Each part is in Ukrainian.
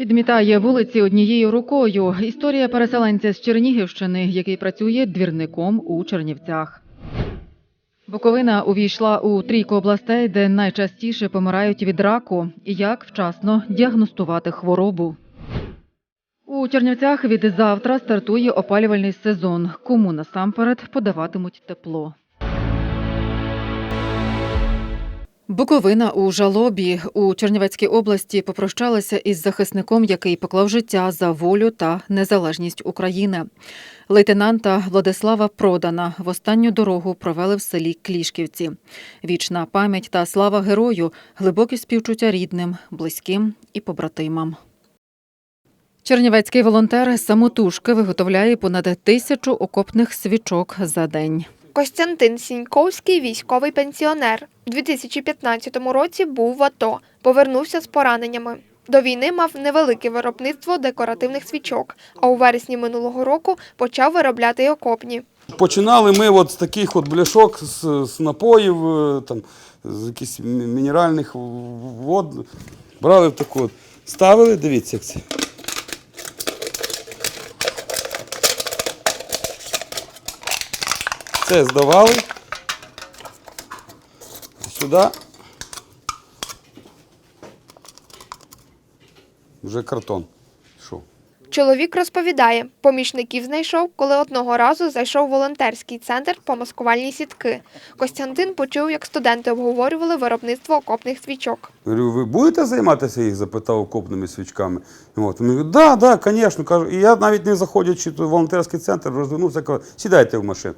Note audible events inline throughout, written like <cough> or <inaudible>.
Підмітає вулиці однією рукою. Історія переселенця з Чернігівщини, який працює двірником у Чернівцях. Буковина увійшла у трійку областей, де найчастіше помирають від раку, і як вчасно діагностувати хворобу. У Чернівцях від завтра стартує опалювальний сезон. Кому насамперед подаватимуть тепло. Буковина у жалобі у Чернівецькій області попрощалася із захисником, який поклав життя за волю та незалежність України. Лейтенанта Владислава Продана в останню дорогу провели в селі Клішківці. Вічна пам'ять та слава герою, глибокі співчуття рідним, близьким і побратимам. Чернівецький волонтер самотужки виготовляє понад тисячу окопних свічок за день. Костянтин Сіньковський, військовий пенсіонер. У 2015 році був в АТО, повернувся з пораненнями. До війни мав невелике виробництво декоративних свічок, а у вересні минулого року почав виробляти окопні. Починали ми от з таких от бляшок, з, з напоїв, е, там, з якихось мінеральних вод. Брали таку от, ставили, дивіться, як це. Це здавали. Сюди. Вже картон. Йшов. Чоловік розповідає, помічників знайшов, коли одного разу зайшов в волонтерський центр по маскувальні сітки. Костянтин почув, як студенти обговорювали виробництво окопних свічок. Говорю, ви будете займатися їх? запитав окопними свічками. От. Він говорить, да, да, звісно. І я навіть не заходячи в волонтерський центр, розвернувся, кажу, сідайте в машину.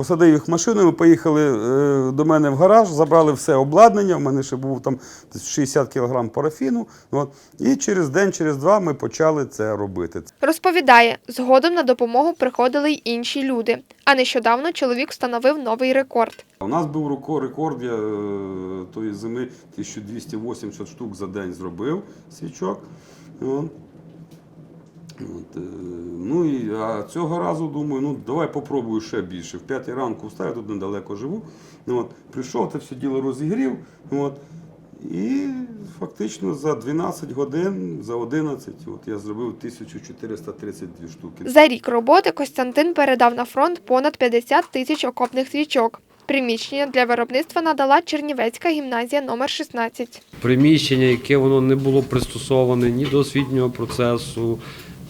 Посадив їх в машину, ми поїхали е, до мене в гараж, забрали все обладнання. У мене ще був там десь 60 кг парафіну. От. І через день, через два ми почали це робити. Розповідає, згодом на допомогу приходили й інші люди. А нещодавно чоловік встановив новий рекорд. У нас був рекорд, рекорд я е, тої зими 1280 штук за день зробив свічок. От. От, е, ну і а цього разу думаю, ну давай попробую ще більше. В п'ятій ранку встав, я тут недалеко живу. Ну, От, прийшов, це все діло розігрів. От, і фактично за 12 годин, за 11, от я зробив 1432 штуки. За рік роботи Костянтин передав на фронт понад 50 тисяч окопних свічок. Приміщення для виробництва надала Чернівецька гімназія номер 16. приміщення, яке воно не було пристосоване ні до освітнього процесу.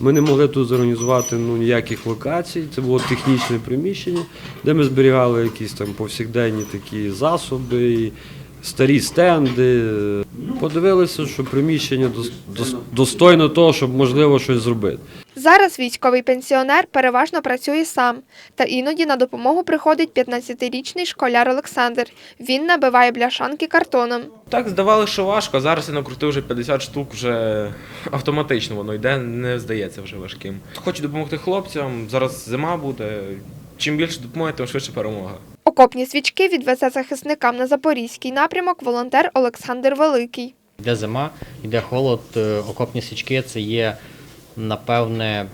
Ми не могли тут зорганізувати ну, ніяких локацій. Це було технічне приміщення, де ми зберігали якісь там повсякденні такі засоби, старі стенди. Подивилися, що приміщення дос- дос- достойно того, щоб можливо щось зробити. Зараз військовий пенсіонер переважно працює сам, та іноді на допомогу приходить 15-річний школяр Олександр. Він набиває бляшанки картоном. Так, здавалося, що важко, зараз я накрутив вже 50 штук, вже автоматично воно йде, не здається вже важким. Хочу допомогти хлопцям, зараз зима буде. Чим більше допомоги, тим швидше перемога. Окопні свічки відвезе захисникам на запорізький напрямок волонтер Олександр Великий. Йде зима, йде холод, е, окопні свічки це є, напевне,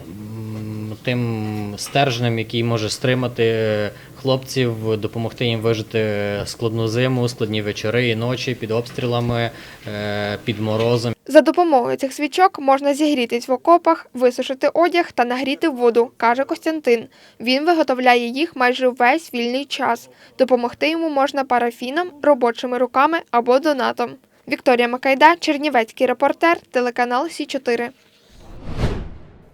тим стержнем, який може стримати е, хлопців, допомогти їм вижити складну зиму, складні вечори і ночі під обстрілами, е, під морозом. За допомогою цих свічок можна зігрітись в окопах, висушити одяг та нагріти воду, каже Костянтин. Він виготовляє їх майже весь вільний час. Допомогти йому можна парафіном, робочими руками або донатом. Вікторія Макайда, Чернівецький репортер, телеканал Сі 4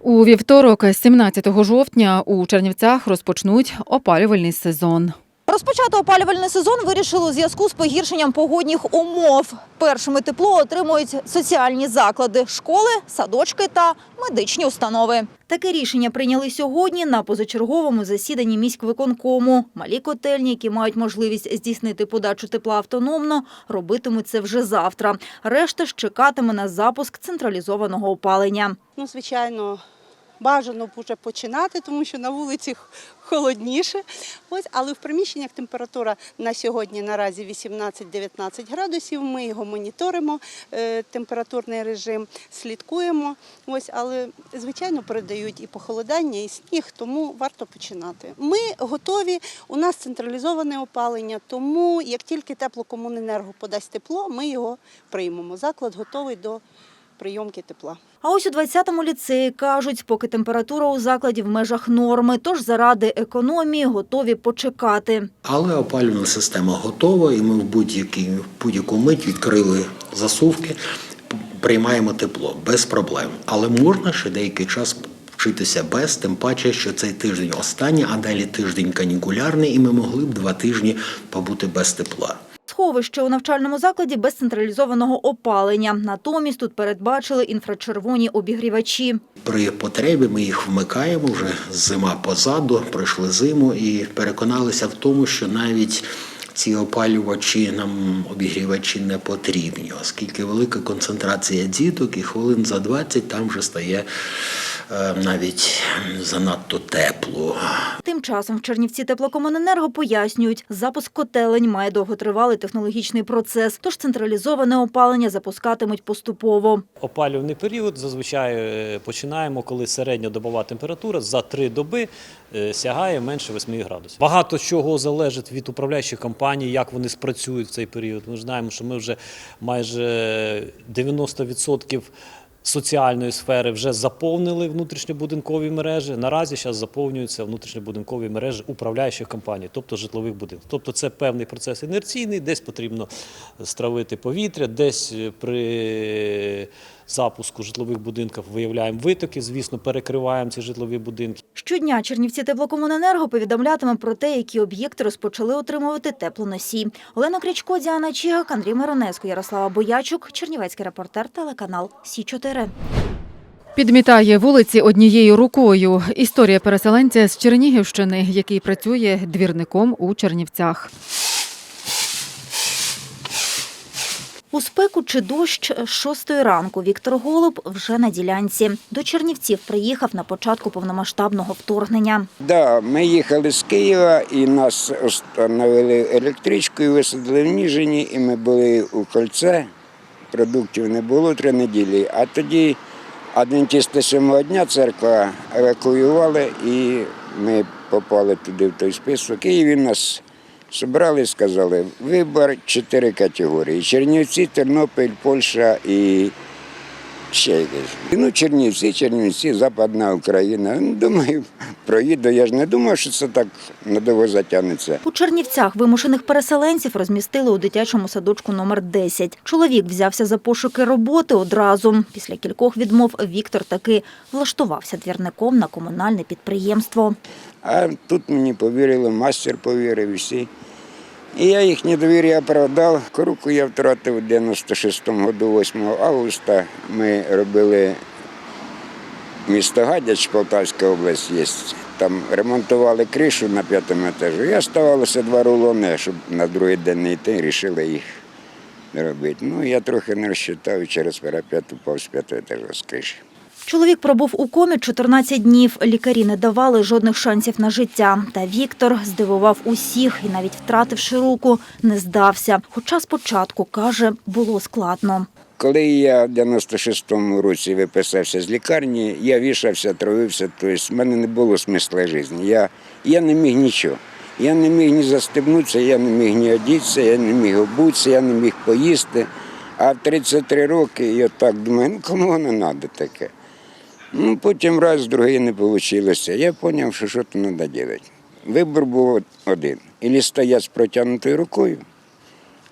У вівторок, 17 жовтня, у Чернівцях розпочнуть опалювальний сезон. Розпочати опалювальний сезон вирішили у зв'язку з погіршенням погодних умов. Першими тепло отримують соціальні заклади, школи, садочки та медичні установи. Таке рішення прийняли сьогодні на позачерговому засіданні міськвиконкому. Малі котельні, які мають можливість здійснити подачу тепла автономно, робитимуть це вже завтра. Решта ж чекатиме на запуск централізованого опалення. Ну, звичайно, бажано б уже починати, тому що на вулиці холодніше. Ось, але в приміщеннях температура на сьогодні наразі 18-19 градусів. Ми його моніторимо, е, температурний режим, слідкуємо. Ось, але звичайно передають і похолодання, і сніг, тому варто починати. Ми готові. У нас централізоване опалення, тому як тільки теплокомуненерго подасть тепло, ми його приймемо. Заклад готовий до прийомки тепла. А ось у 20-му ліцеї кажуть, поки температура у закладі в межах норми, тож заради економії готові почекати. Але опалювальна система готова, і ми в в будь-яку мить відкрили засувки, приймаємо тепло без проблем. Але можна ще деякий час вчитися без, тим паче, що цей тиждень останній, а далі тиждень канікулярний, і ми могли б два тижні побути без тепла. Сховище у навчальному закладі без централізованого опалення. Натомість тут передбачили інфрачервоні обігрівачі. При потребі ми їх вмикаємо вже зима позаду, пройшли зиму і переконалися в тому, що навіть ці опалювачі нам обігрівачі не потрібні, оскільки велика концентрація діток і хвилин за 20 там вже стає навіть занадто тепло. Тим часом в Чернівці теплокомуненерго пояснюють, запуск котелень має довготривалий технологічний процес, тож централізоване опалення запускатимуть поступово. Опалювальний період зазвичай е, починаємо, коли середньодобова температура за три доби е, сягає менше 8 градусів. Багато чого залежить від управляючих компаній, як вони спрацюють в цей період. Ми знаємо, що ми вже майже 90% соціальної сфери вже заповнили внутрішньобудинкові мережі. Наразі зараз заповнюються внутрішньобудинкові мережі управляючих компаній, тобто житлових будинків. Тобто це певний процес інерційний, десь потрібно стравити повітря, десь е, при запуску житлових будинків виявляємо витоки, звісно, перекриваємо ці житлові будинки. Щодня Чернівці теплокомуненерго повідомлятиме про те, які об'єкти розпочали отримувати теплоносій. Олена Крячко, Діана Чігак, Андрій Миронеско, Ярослава Боячук, Чернівецький репортер, телеканал Сі 4 Підмітає вулиці однією рукою. Історія переселенця з Чернігівщини, який працює двірником у Чернівцях. У спеку чи дощ з шостої ранку Віктор Голуб вже на ділянці. До Чернівців приїхав на початку повномасштабного вторгнення. Да, ми їхали з Києва і нас остановили електричкою, висадили в Ніжині, і ми були у кольце. Продуктів не було три неділі. А тоді адвентисти сьомого дня церква евакуювали і ми попали туди в той список. В Києві нас зібрали і сказали, вибор чотири категорії: Чернівці, Тернопіль, Польща і ще якесь. Ну, Чернівці, Чернівці, Западна Україна. Ну, Думаю, проїду. Я ж не думав, що це так надовго затягнеться. У Чернівцях вимушених переселенців розмістили у дитячому садочку номер 10. Чоловік взявся за пошуки роботи одразу. Після кількох відмов Віктор таки влаштувався двірником на комунальне підприємство. А тут мені повірили, мастер повірив і всі. І я їх недовір'я оправдав. Руку я втратив у 96-му году, 8 августа. Ми робили місто Гадяч, Полтавська область є. Там ремонтували кришу на п'ятому етажі. Я ставалося два рулони, щоб на другий день не йти, вирішили їх робити. Ну, я трохи не розчитав і через парапет упав з п'ятого етажу з криші. Чоловік пробув у комі 14 днів. Лікарі не давали жодних шансів на життя. Та Віктор здивував усіх і навіть втративши руку, не здався. Хоча спочатку, каже, було складно. Коли я в 96-му році виписався з лікарні, я вішався, травився, тобто в мене не було смисла життя. Я, я не міг нічого. Я не міг ні застебнутися, я не міг ні одітися, я не міг обутися, я не міг поїсти. А в 33 роки я так думаю, ну кому воно треба таке. Ну, потім раз, другий не вийшло. Я зрозумів, що що то треба робити. Вибір був один. Ілі стоять з протягнутою рукою,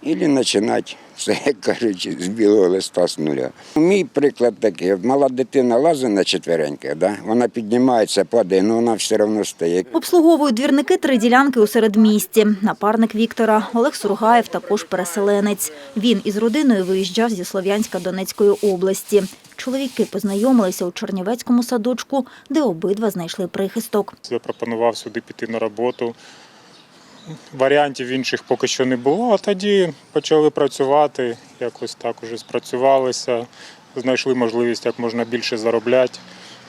Ілі починати <laughs> все, як кажуть, з білого листа з нуля. Мій приклад такий: мала дитина лазить на четвереньки, да? вона піднімається, падає, але вона все одно стає. Обслуговують двірники три ділянки у середмісті. Напарник Віктора Олег Сургаєв також переселенець. Він із родиною виїжджав зі Слов'янська Донецької області. Чоловіки познайомилися у Чернівецькому садочку, де обидва знайшли прихисток. запропонував сюди піти на роботу. Варіантів інших поки що не було, а тоді почали працювати, якось так уже спрацювалися, знайшли можливість як можна більше заробляти.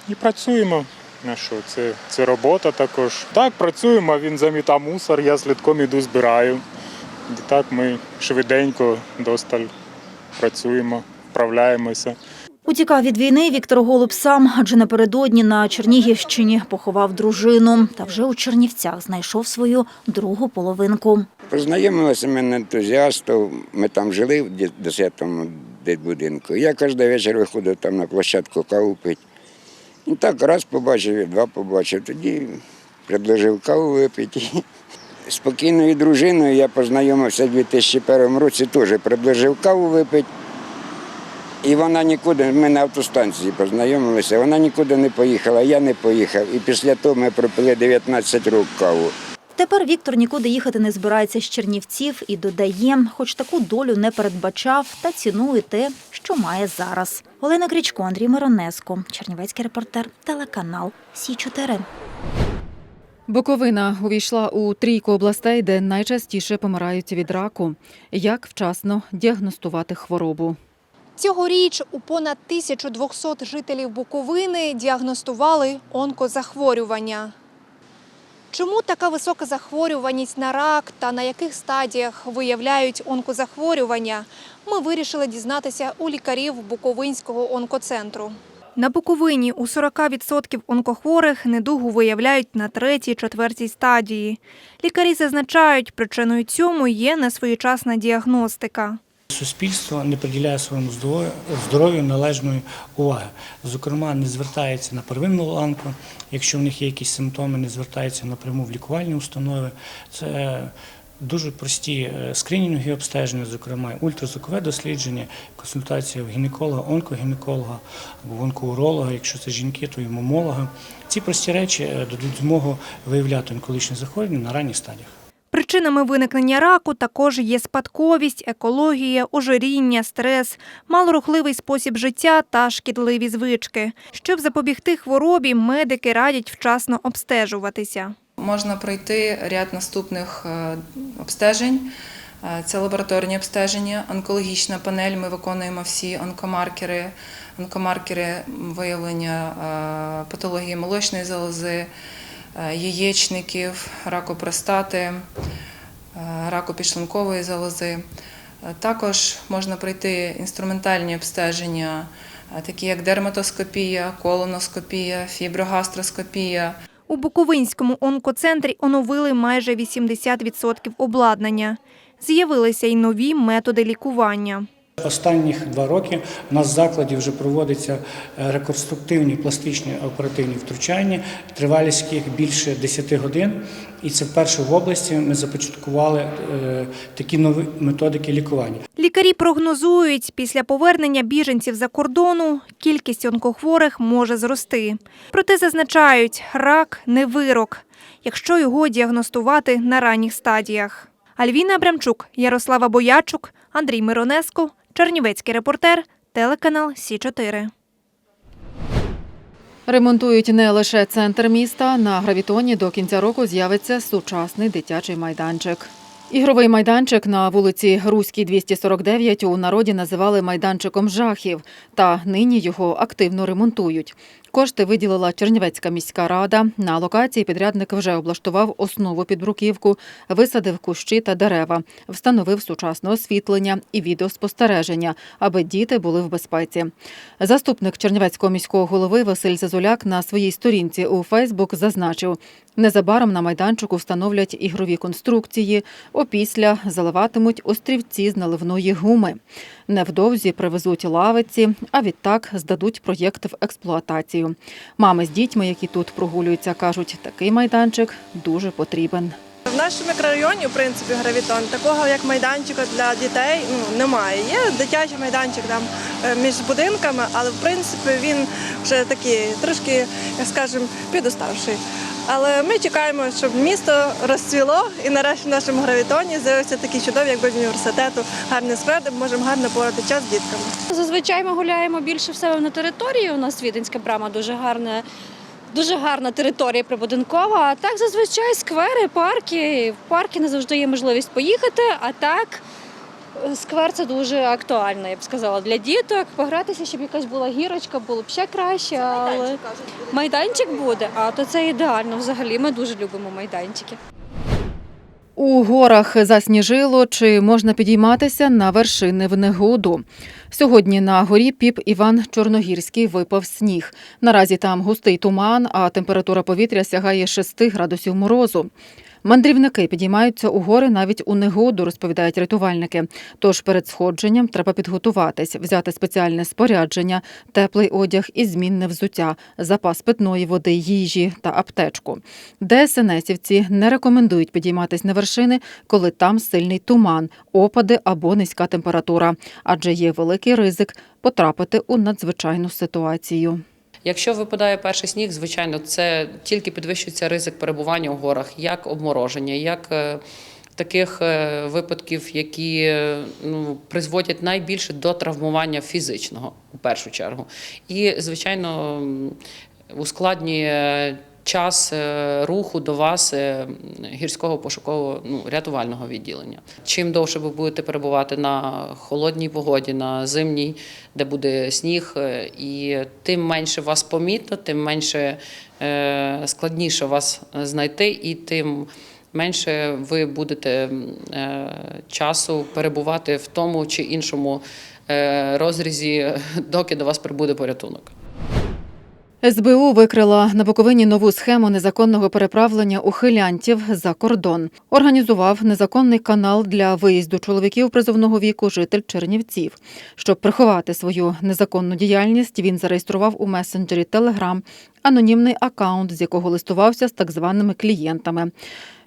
І працюємо. На що? Це, це робота також. Так, працюємо, він заміта мусор, я слідком іду збираю. І так ми швиденько, досталь працюємо, вправляємося. Утікав від війни Віктор Голуб сам, адже напередодні на Чернігівщині поховав дружину. Та вже у Чернівцях знайшов свою другу половинку. Познайомилися ми на ми там жили в 10-му від будинку. Я кожен вечір виходив там на площадку каву пити. Ну так, раз побачив, два побачив. Тоді предложив каву випити. <laughs> З покійною дружиною я познайомився в 2001 році, теж предложив каву випити. І вона нікуди, ми на автостанції познайомилися, вона нікуди не поїхала, я не поїхав. І після того ми пропили 19 років каву. Тепер Віктор нікуди їхати не збирається з Чернівців і додає, хоч таку долю не передбачав та цінує те, що має зараз. Олена Крічко, Андрій Миронеско, Чернівецький репортер, телеканал Сі 4 Буковина увійшла у трійку областей, де найчастіше помирають від раку. Як вчасно діагностувати хворобу? Цьогоріч у понад 1200 жителів Буковини діагностували онкозахворювання. Чому така висока захворюваність на рак та на яких стадіях виявляють онкозахворювання, ми вирішили дізнатися у лікарів Буковинського онкоцентру. На Буковині у 40% онкохворих недугу виявляють на третій, четвертій стадії. Лікарі зазначають, причиною цьому є несвоєчасна діагностика. Суспільство не приділяє своєму здоров'ю- належної уваги. Зокрема, не звертається на первинну ланку, якщо в них є якісь симптоми, не звертається напряму в лікувальні установи. Це дуже прості е, скринінгові обстеження, зокрема ультразвукове дослідження, консультація в гінеколога, онкогінеколога або онкоуролога, якщо це жінки, то і мамолога. Ці прості речі е, дадуть змогу виявляти онкологічні захворювання на ранніх стадіях. Причинами виникнення раку також є спадковість, екологія, ожиріння, стрес, малорухливий спосіб життя та шкідливі звички. Щоб запобігти хворобі, медики радять вчасно обстежуватися. Можна пройти ряд наступних е, обстежень. Е, Це лабораторні обстеження, онкологічна панель. Ми виконуємо всі онкомаркери, онкомаркери виявлення е, патології молочної залози, яєчників, раку простати, е, раку підшлункової залози. Е, Також можна пройти інструментальні обстеження, е, такі як дерматоскопія, колоноскопія, фіброгастроскопія. У Буковинському онкоцентрі оновили майже 80% обладнання. З'явилися й нові методи лікування. Останніх два роки у нас в закладі вже проводяться е, реконструктивні пластичні оперативні втручання, тривалість яких більше 10 годин. І це вперше в області ми започаткували е, такі нові методики лікування. Лікарі прогнозують, після повернення біженців за кордону кількість онкохворих може зрости. Проте зазначають, рак не вирок, якщо його діагностувати на ранніх стадіях. Альвіна Абрамчук, Ярослава Боячук, Андрій Миронеско, Чернівецький репортер, телеканал Сі 4 Ремонтують не лише центр міста. На гравітоні до кінця року з'явиться сучасний дитячий майданчик. Ігровий майданчик на вулиці Руській 249 у народі називали майданчиком жахів, та нині його активно ремонтують. Кошти виділила Чернівецька міська рада. На локації підрядник вже облаштував основу під бруківку, висадив кущі та дерева, встановив сучасне освітлення і відеоспостереження, аби діти були в безпеці. Заступник Чернівецького міського голови Василь Зазуляк на своїй сторінці у Фейсбук зазначив, незабаром на майданчику встановлять ігрові конструкції, опісля заливатимуть острівці з наливної гуми. Невдовзі привезуть лавиці, а відтак здадуть проєкт в експлуатацію. Мами з дітьми, які тут прогулюються, кажуть, такий майданчик дуже потрібен. В нашому мікрорайоні, в принципі, гравітон, такого як майданчика для дітей ну, немає. Є дитячий майданчик там е, між будинками, але в принципі він вже такий трошки, як скажемо, підуставший. Але ми чекаємо, щоб місто розцвіло і нарешті в нашому гравітоні з'явився такий чудовий, якби з університету, гарний сквер, де ми можемо гарно порати час з дітками. Зазвичай ми гуляємо більше в себе на території. У нас Віденська брама дуже гарна, дуже гарна територія прибудинкова. А так зазвичай сквери, парки. В парки не завжди є можливість поїхати. А так сквер це дуже актуально, я б сказала, для діток. Погратися, щоб якась була гірочка, було б ще краще. Але майданчик буде, а то це ідеально взагалі. Ми дуже любимо майданчики. У горах засніжило чи можна підійматися на вершини в негоду. Сьогодні на горі Піп Іван Чорногірський випав сніг. Наразі там густий туман, а температура повітря сягає 6 градусів морозу. Мандрівники підіймаються у гори навіть у негоду, розповідають рятувальники. Тож перед сходженням треба підготуватись, взяти спеціальне спорядження, теплий одяг і змінне взуття, запас питної води, їжі та аптечку. ДСНСівці не рекомендують підійматись на вершини, коли там сильний туман, опади або низька температура, адже є великий ризик потрапити у надзвичайну ситуацію. Якщо випадає перший сніг, звичайно, це тільки підвищується ризик перебування у горах, як обмороження, як е, таких е, випадків, які е, ну, призводять найбільше до травмування фізичного у першу чергу. І, звичайно, ускладнює час е, руху до вас е, гірського пошукового ну, рятувального відділення. Чим довше ви будете перебувати на холодній погоді, на зимній, де буде сніг, е, і тим менше вас помітно, тим менше складніше вас знайти, і тим менше ви будете часу перебувати в тому чи іншому розрізі, доки до вас прибуде порятунок. СБУ викрила на Буковині нову схему незаконного переправлення ухилянтів за кордон. Організував незаконний канал для виїзду чоловіків призовного віку житель Чернівців. Щоб приховати свою незаконну діяльність, він зареєстрував у месенджері Telegram анонімний акаунт, з якого листувався з так званими клієнтами.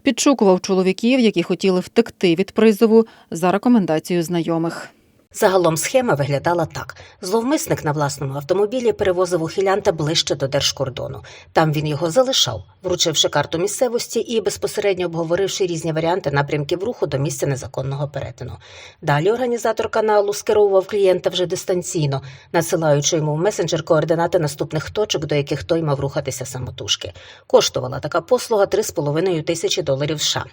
Підшукував чоловіків, які хотіли втекти від призову за рекомендацією знайомих. Загалом схема виглядала так: зловмисник на власному автомобілі перевозив ухилянта ближче до держкордону. Там він його залишав, вручивши карту місцевості і безпосередньо обговоривши різні варіанти напрямків руху до місця незаконного перетину. Далі організатор каналу скеровував клієнта вже дистанційно, надсилаючи йому в месенджер координати наступних точок, до яких той мав рухатися самотужки. Коштувала така послуга 3,5 тисячі доларів США.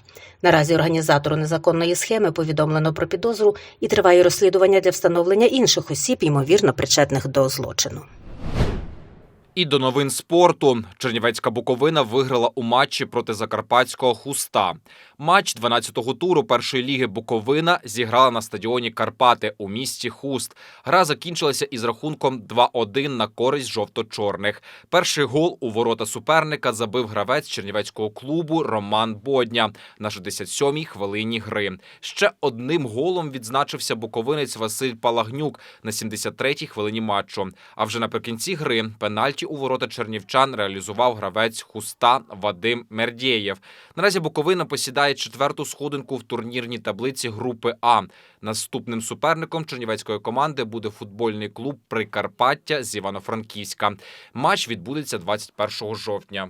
Наразі організатору незаконної схеми повідомлено про підозру і триває розслідування для встановлення інших осіб, ймовірно причетних до злочину. І до новин спорту. Чернівецька Буковина виграла у матчі проти закарпатського хуста. Матч 12-го туру першої ліги Буковина зіграла на стадіоні Карпати у місті Хуст. Гра закінчилася із рахунком 2-1 на користь жовто-чорних. Перший гол у ворота суперника забив гравець чернівецького клубу Роман Бодня на 67-й хвилині гри. Ще одним голом відзначився буковинець Василь Палагнюк на 73-й хвилині матчу. А вже наприкінці гри пенальті у ворота чернівчан реалізував гравець хуста Вадим Мердєєв. Наразі Буковина посідає четверту сходинку в турнірній таблиці групи А. Наступним суперником чернівецької команди буде футбольний клуб Прикарпаття з Івано-Франківська. Матч відбудеться 21 жовтня.